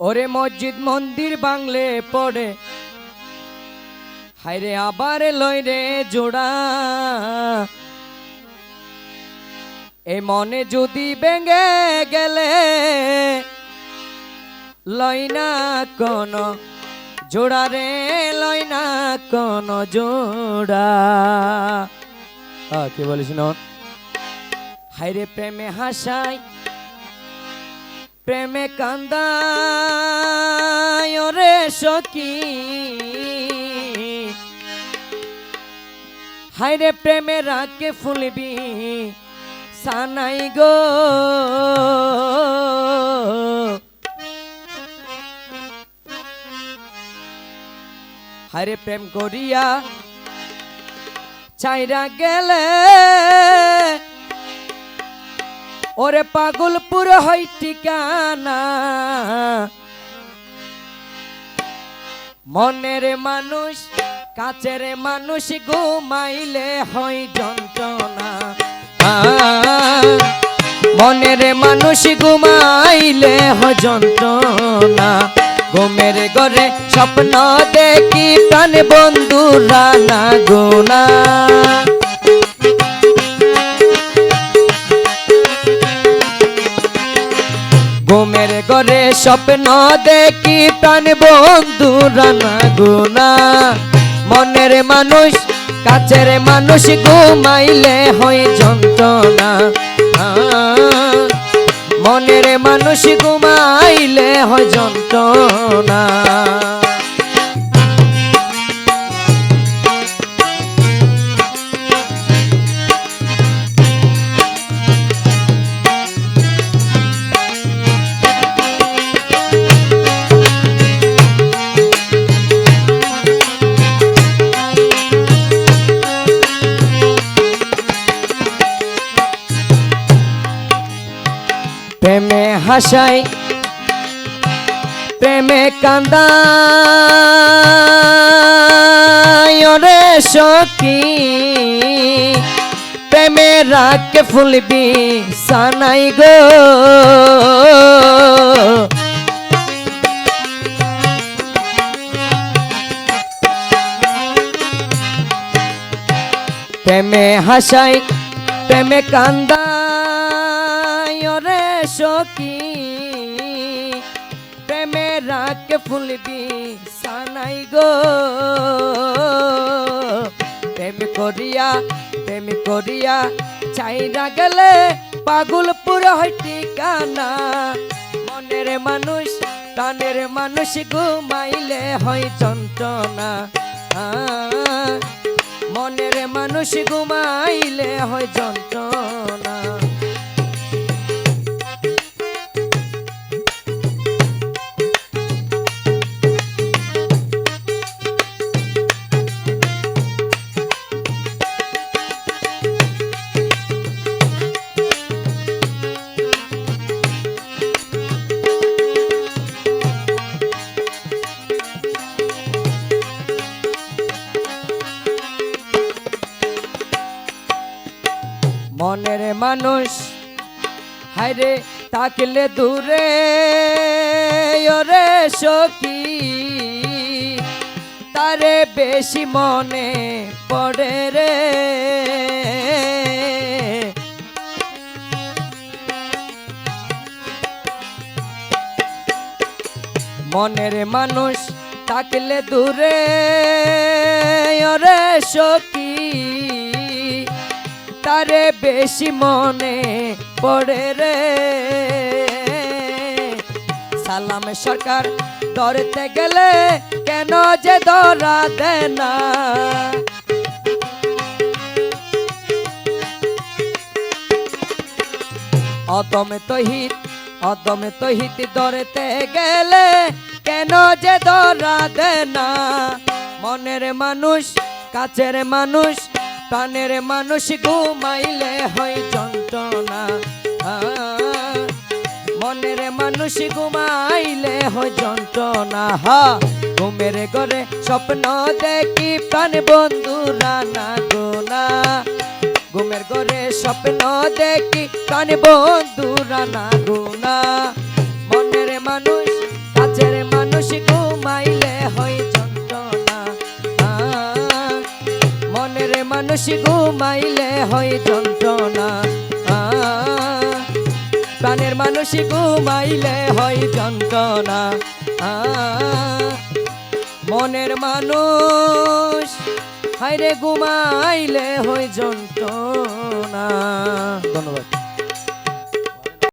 ওরে মসজিদ মন্দির বাংলে পড়ে। হাইরে আবার লই রে জোড়া। এ মনে যদি বেঙ্গে গেলে লই না কোন জোড়া রে লই না কোন জোড়া। কি বলিস না হাইরে প্রেমে হাসাই প্রেমে কান্দায় রে সখী। হাইরে প্রেমে রাকে ফুলবি সানাই গো। হাইরে প্রেম করিয়া চাইরা গেলে ওরে পাগলপুর হই ঠিকানা। মনের মানুষ, কাছের মানুষ ঘুমাইলে হয় যন্ত্রণা। মনের মানুষ ঘুমাইলে হয় যন্ত্রণা। ঘুমের ঘরে স্বপ্ন দেখি প্রাণ বন্ধুরা না গোনা। স্বপ্ন দেখি প্রাণ বন্ধু রানা গুনা। মনের মানুষ, কাছের মানুষ ঘুমাইলে হয় যন্ত্রণা। মনের মানুষ ঘুমাইলে হয় যন্ত্রণা। হাসাই প্রেমে কান্দা রে সখী। প্রেমে রাখকে ফুলবি সানাই গো। প্রেমে হাসাই প্রেমে কান্দা রে সখী। রাখকে ফুলবি সানাই গো। প্রেম করিয়া প্রেম করিয়া চাইরা গেলে পাগল পুরো হয় ঠিকানা। মনের মানুষ, প্রাণের মানুষ ঘুমাইলে হয় যন্ত্রণা। মনের মানুষ ঘুমাইলে হয় যন্ত্রণা। মনের মানুষ। হায়রে তাকলে দূরে। ওরে সখী, তারে বেশি মনে পড়ে রে। মনের মানুষ তাকলে দূরে। ওরে সখী তারে বেশি মনে পড়ে রে। সালাম সরকার ধরতে গেলে কেন যে ধরা দেয় না? অদমে তহিত অদমে তহিত ধরতে গেলে কেন যে ধরা দেয় না? মনের মানুষ, কাছের মানুষ প্রাণের মানুষ ঘুমাইলে হয় যন্ত্রণা। মনের মানুষ ঘুমাইলে হয় যন্ত্রণা। হা, ঘুমের ঘরে স্বপ্ন দেখি প্রাণ বন্ধুরা না গোনা। ঘুমের ঘরে স্বপ্ন দেখি প্রাণ বন্ধুরা না গোনা। মনের মানুষ কাছে প্রাণের মানুষ ঘুমাইলে হয় যন্ত্রণা। প্রাণের মানুষ ঘুমাইলে হয় যন্ত্রণা। মনের মানুষ হাইরে ঘুমাইলে হয় যন্ত্রণা। ধন্যবাদ।